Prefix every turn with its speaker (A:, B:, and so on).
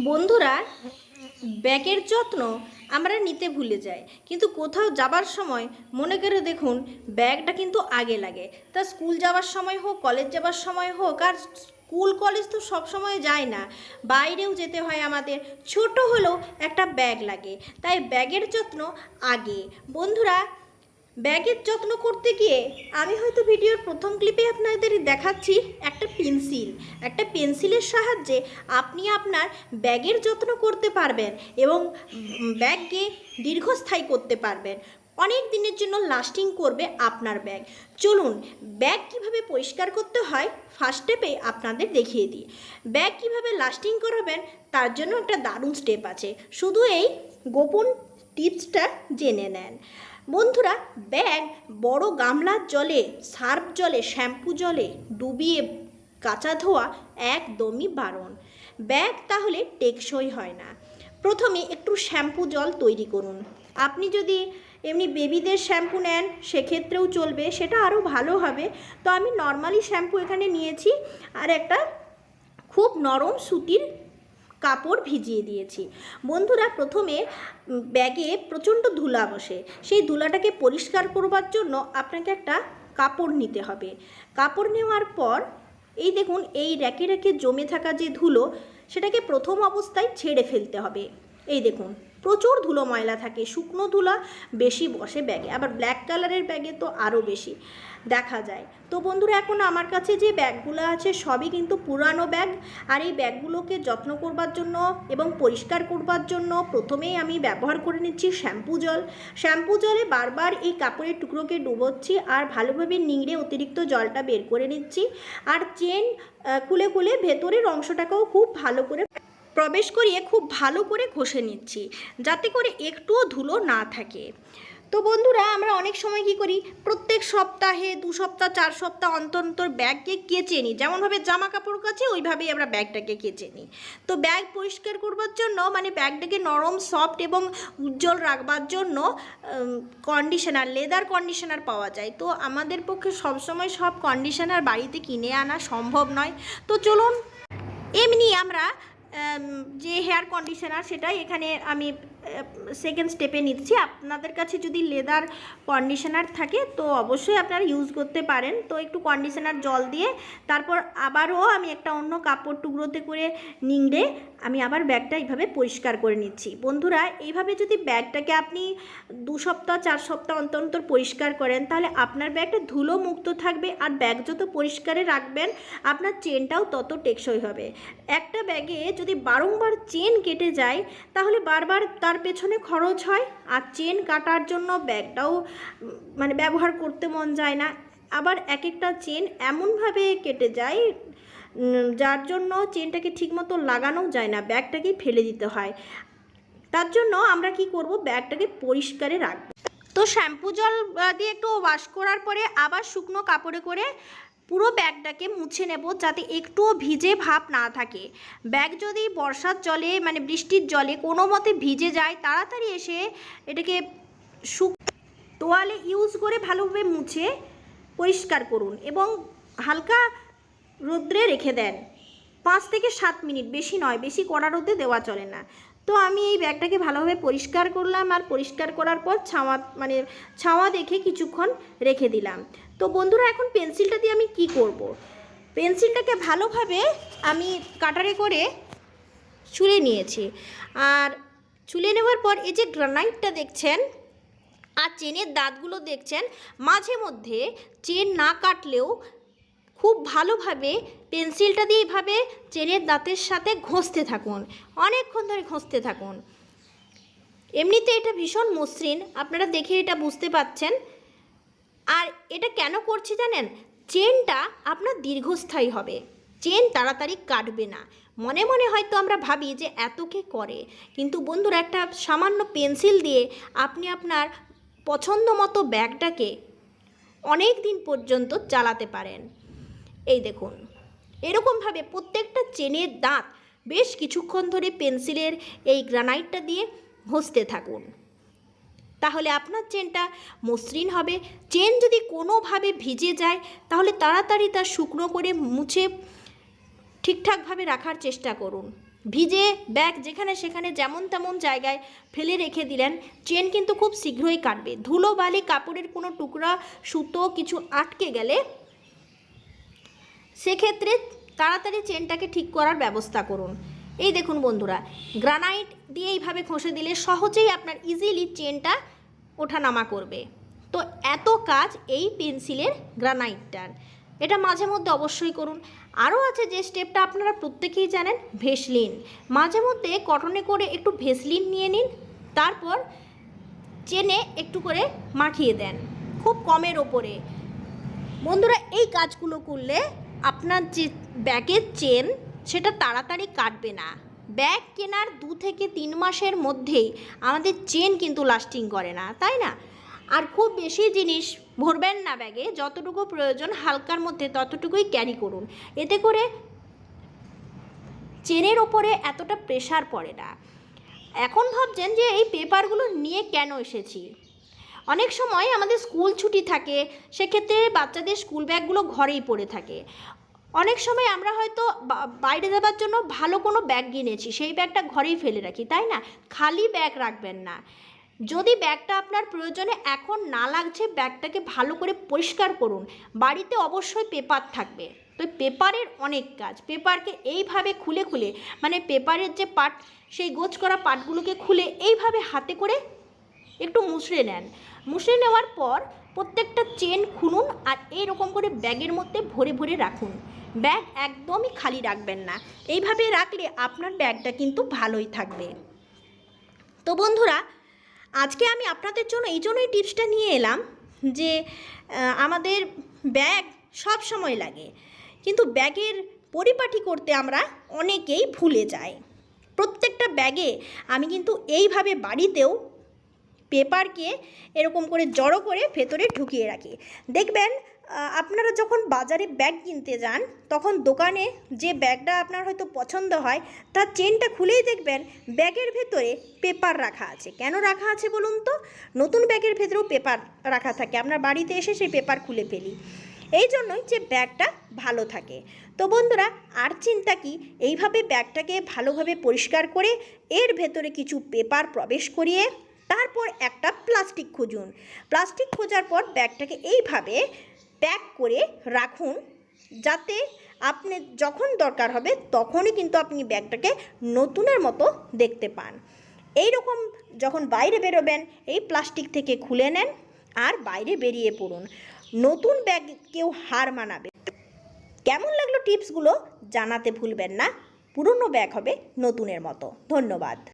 A: বন্ধুরা, ব্যাগের যত্ন আমরা নিতে ভুলে যাই। কিন্তু কোথাও যাবার সময় মনে করে দেখুন, ব্যাগটা কিন্তু আগে লাগে। তা স্কুল যাওয়ার সময় হোক, কলেজ যাওয়ার সময় হোক, আর স্কুল, কলেজ তো সব সময় যায় না। বাইরেও যেতে হয় আমাদের। ছোট হলেও একটা ব্যাগ লাগে। তাই ব্যাগের যত্ন আগে। বন্ধুরা ব্যাগের যত্ন করতে গিয়ে আমি হয়তো ভিডিওর প্রথম ক্লিপে আপনাদের দেখাচ্ছি একটা পেন্সিল। একটা পেন্সিলের সাহায্যে আপনি আপনার ব্যাগের যত্ন করতে পারবেন এবং ব্যাগকে দীর্ঘস্থায়ী করতে পারবেন। অনেক দিনের জন্য লাস্টিং করবে আপনার ব্যাগ। চলুন, ব্যাগ কীভাবে পরিষ্কার করতে হয় ফার্স্ট স্টেপে আপনাদের দেখিয়ে দিই। ব্যাগ কীভাবে লাস্টিং করাবেন তার জন্য একটা দারুণ স্টেপ আছে। শুধু এই গোপন টিপসটা জেনে নেন। বন্ধুরা, ব্যাগ, বড় গামলার জলে, সার্ফ জলে, শ্যাম্পু জলে ডুবিয়ে কাঁচা ধোয়া একদমই বারণ। ব্যাগ তাহলে টেকসই হয় না। প্রথমে একটু শ্যাম্পু জল তৈরি করুন। আপনি যদি এমনি বেবিদের শ্যাম্পু নেন, সেক্ষেত্রেও চলবে, সেটা আরও ভালো হবে। তো আমি নর্মালি শ্যাম্পু এখানে নিয়েছি, আর একটা খুব নরম সুতির কাপড় ভিজিয়ে দিয়েছি। বন্ধুরা, প্রথমে ব্যাগে প্রচণ্ড ধুলা বসে। সেই ধুলাটাকে পরিষ্কার করবার জন্য আপনাকে একটা কাপড় নিতে হবে। কাপড় নেওয়ার পর, এই দেখুন, এই র্যাকে র্যাকে জমে থাকা যে ধুলো, সেটাকে প্রথম অবস্থায় ছেড়ে ফেলতে হবে। এই দেখুন প্রচুর ধুলো ময়লা থাকে, শুকনো ধুলা বেশি বসে ব্যাগে, আবার ব্ল্যাক কালারের ব্যাগে তো আরও বেশি দেখা যায়। তো বন্ধুরা, এখন আমার কাছে যে ব্যাগগুলো আছে সবই কিন্তু পুরানো ব্যাগ, আর এই ব্যাগগুলোকে যত্ন করবার জন্য এবং পরিষ্কার করবার জন্য প্রথমেই আমি ব্যবহার করে নিচ্ছি শ্যাম্পু জল। শ্যাম্পু জলে বারবার এই কাপড়ের টুকরোকে ডুবোচ্ছি আর ভালোভাবে নিংড়ে অতিরিক্ত জলটা বের করে নিচ্ছি। আর চেন খুলে খুলে ভেতরের অংশটাকেও খুব ভালো করে প্রবেশ করিয়ে খুব ভালো করে ঘষে নিচ্ছি, যাতে করে একটুও ধুলো না থাকে। তো বন্ধুরা, আমরা অনেক সময় কি করি? প্রত্যেক সপ্তাহে দু সপ্তাহ, চার সপ্তাহ অন্তর অন্তর ব্যাগকে কেচে নিই। যেমনভাবে জামা কাপড় কাছে ওইভাবেই আমরা ব্যাগটাকে কেচে নিই। তো ব্যাগ পরিষ্কার করবার জন্য মানে ব্যাগটাকে নরম, সফট এবং উজ্জ্বল রাখবার জন্য কন্ডিশনার লেদার কন্ডিশনার পাওয়া যায়। তো আমাদের পক্ষে সবসময় সব কন্ডিশনার বাড়িতে কিনে আনা সম্ভব নয়। তো চলুন, এমনি আমরা যে হেয়ার কন্ডিশনার সেটাই এখানে আমি সেকেন্ড স্টেপে নিচ্ছি। আপনাদের কাছে যদি লেদার কন্ডিশনার থাকে, তো অবশ্যই আপনারা ইউজ করতে পারেন। তো একটু কন্ডিশনার জল দিয়ে, তারপর আবারও আমি একটা অন্য কাপড় টুকরোতে করে নিংড়ে আমি আবার ব্যাগটা এইভাবে পরিষ্কার করে নিচ্ছি। বন্ধুরা, এইভাবে যদি ব্যাগটাকে আপনি দু সপ্তাহ, চার সপ্তাহ অন্তর অন্তর পরিষ্কার করেন, তাহলে আপনার ব্যাগটা ধুলো মুক্ত থাকবে আর ব্যাগ যত পরিষ্কারে রাখবেন, আপনার চেনটাও তত টেকসই হবে। একটা ব্যাগে যদি বারংবার চেন কেটে যায়, তাহলে বারবার তার পেছনে খরচ হয় আর চেন কাটার জন্য ব্যাগটাও মানে ব্যবহার করতে মন যায় না। আবার এক একটা চেন এমনভাবে কেটে যায় যার জন্য চেনটাকে ঠিকমতো লাগানোও যায় না, ব্যাগটাকে ফেলে দিতে হয়। তার জন্য আমরা কি করব? ব্যাগটাকে পরিষ্কারে রাখব। তো শ্যাম্পু জল দিয়ে একটু ওয়াশ করার পরে আবার শুকনো কাপড়ে করে পুরো ব্যাগটাকে মুছে নেব যাতে একটুও ভিজে ভাব না থাকে। ব্যাগ যদি বর্ষার জলে মানে বৃষ্টির জলে কোনো মতে ভিজে যায়, তাড়াতাড়ি এসে এটাকে শুক তোয়ালে ইউজ করে ভালোভাবে মুছে পরিষ্কার করুন এবং হালকা রোদ্রে রেখে দেন। পাঁচ থেকে সাত মিনিট, বেশি নয়, বেশি কড়া রোদে দেওয়া চলে না। তো আমি এই ব্যাগটাকে ভালোভাবে পরিষ্কার করলাম আর পরিষ্কার করার পর ছাওয়া মানে ছাওয়া দেখে কিছুক্ষণ রেখে দিলাম। তো বন্ধুরা, এখন পেন্সিলটা দিয়ে আমি কি করব। পেন্সিলটাকে ভালোভাবে আমি কাটারে করে ছুলে নিয়েছি। আর ছুলে নেওয়ার পর এই যে গ্রানাইটটা দেখছেন, আর চেনের দাঁতগুলো দেখছেন, মাঝে মধ্যে চেন না কাটলেও খুব ভালোভাবে পেন্সিলটা দিয়ে এইভাবে চেনের দাঁতের সাথে ঘষতে থাকুন, অনেকক্ষণ ধরে ঘষতে থাকুন। এমনিতে এটা ভীষণ মসৃণ, আপনারা দেখে এটা বুঝতে পাচ্ছেন। আর এটা কেন করছি জানেন? চেনটা আপনার দীর্ঘস্থায়ী হবে, চেন তাড়াতাড়ি কাটবে না। মনে মনে হয়তো আমরা ভাবি যে এত কে করে, কিন্তু বন্ধুরা একটা সামান্য পেন্সিল দিয়ে আপনি আপনার পছন্দ মতো ব্যাগটাকে অনেক দিন পর্যন্ত চালাতে পারেন। এই দেখুন। এরকমভাবে প্রত্যেকটা চেনের দাঁত বেশ কিছুক্ষণ ধরে পেন্সিলের এই গ্রানাইটটা দিয়ে ঘষতে থাকুন। তাহলে আপনার চেনটা মসৃণ হবে। চেন যদি কোনোভাবে ভিজে যায়, তাহলে তাড়াতাড়ি তা শুকনো করে মুছে ঠিকঠাকভাবে রাখার চেষ্টা করুন। ভিজে ব্যাগ যেখানে সেখানে যেমন তেমন জায়গায় ফেলে রেখে দিলেন, চেন কিন্তু খুব শীঘ্রই কাটবে। ধুলো বালি কাপড়ের কোনো টুকরা, সুতো কিছু আটকে গেলে সেক্ষেত্রে তাড়াতাড়ি চেনটাকে ঠিক করার ব্যবস্থা করুন। এই দেখুন বন্ধুরা, গ্রানাইট দিয়ে এইভাবে ঘষে দিলে সহজেই আপনার ইজিলি চেনটা ওঠানামা করবে। তো এত কাজ এই পেন্সিলের গ্রানাইটটার। এটা মাঝে মধ্যে অবশ্যই করুন। আরও আছে যে স্টেপটা আপনারা প্রত্যেকেই জানেন, ভেসলিন। মাঝে মধ্যে কটনে করে একটু ভেসলিন নিয়ে নিন, তারপর চেনে একটু করে মাখিয়ে দেন, খুব কমের ওপরে। বন্ধুরা, এই কাজগুলো করলে আপনার যে ব্যাগের চেন, সেটা তাড়াতাড়ি কাটবে না। ব্যাগ কেনার দু থেকে তিন মাসের মধ্যেই আমাদের চেন কিন্তু লাস্টিং করে না, তাই না? আর খুব বেশি জিনিস ভরবেন না ব্যাগে, যতটুকু প্রয়োজন হালকার মধ্যে ততটুকুই ক্যারি করুন। এতে করে চেনের ওপরে এতটা প্রেশার পড়ে না। এখন ভাবছেন যে এই পেপারগুলো নিয়ে কেন এসেছি? অনেক সময় আমাদের স্কুল ছুটি থাকে, সেক্ষেত্রে বাচ্চাদের স্কুল ব্যাগগুলো ঘরেই পড়ে থাকে। অনেক সময় আমরা হয়তো বাইরে যাবার জন্য ভালো কোনো ব্যাগ কিনেছি, সেই ব্যাগটা ঘরেই ফেলে রাখি, তাই না? খালি ব্যাগ রাখবেন না। যদি ব্যাগটা আপনার প্রয়োজনে এখন না লাগছে, ব্যাগটাকে ভালো করে পরিষ্কার করুন। বাড়িতে অবশ্যই পেপার থাকবে। তো পেপারের অনেক কাজ, পেপারকে এইভাবে খুলে খুলে মানে পেপারের যে পার্ট, সেই গোছ করা পার্টগুলোকে খুলে এইভাবে হাতে করে একটু মুছড়ে নেন। মুছড়ে নেওয়ার পর প্রত্যেকটা চেন খুলুন আর এইরকম করে ব্যাগের মধ্যে ভরে ভরে রাখুন। ব্যাগ একদমই খালি রাখবেন না। এইভাবে রাখলে আপনার ব্যাগটা কিন্তু ভালোই থাকবে। তো বন্ধুরা, আজকে আমি আপনাদের জন্য এই জন্যই টিপসটা নিয়ে এলাম যে আমাদের ব্যাগ সব সময় লাগে। কিন্তু ব্যাগের পরিপাটি করতে আমরা অনেকেই ভুলে যাই। প্রত্যেকটা ব্যাগে আমি কিন্তু এইভাবে বাড়িতেও পেপারকে এরকম করে জড়ো করে ভেতরে ঢুকিয়ে রাখি। দেখবেন আপনারা যখন বাজারে ব্যাগ কিনতে যান, তখন দোকানে যে ব্যাগটা আপনার হয়তো পছন্দ হয়, তার চেনটা খুলেই দেখবেন ব্যাগের ভেতরে পেপার রাখা আছে। কেন রাখা আছে বলুন তো? নতুন ব্যাগের ভেতরেও পেপার রাখা থাকে। আমরা বাড়িতে এসে সেই পেপার খুলে ফেলি। এই জন্যই যে ব্যাগটা ভালো থাকে। তো বন্ধুরা, আর চিন্তা কি? এইভাবে ব্যাগটাকে ভালোভাবে পরিষ্কার করে, এর ভেতরে কিছু পেপার প্রবেশ করিয়ে তারপর একটা প্লাস্টিক খুঁজুন। প্লাস্টিক খোঁজার পর ব্যাগটাকে এইভাবে প্যাক করে রাখুন যাতে আপনি যখন দরকার হবে তখনই কিন্তু আপনি ব্যাগটাকে নতুনের মতো দেখতে পান। এই রকম যখন বাইরে বেরোবেন, এই প্লাস্টিক থেকে খুলে নেন আর বাইরে বেরিয়ে পড়ুন। নতুন ব্যাগ কেউ হার মানাবে কেমন লাগল টিপসগুলো জানাতে ভুলবেন না। পুরনো ব্যাগ হবে নতুনের মতো। ধন্যবাদ।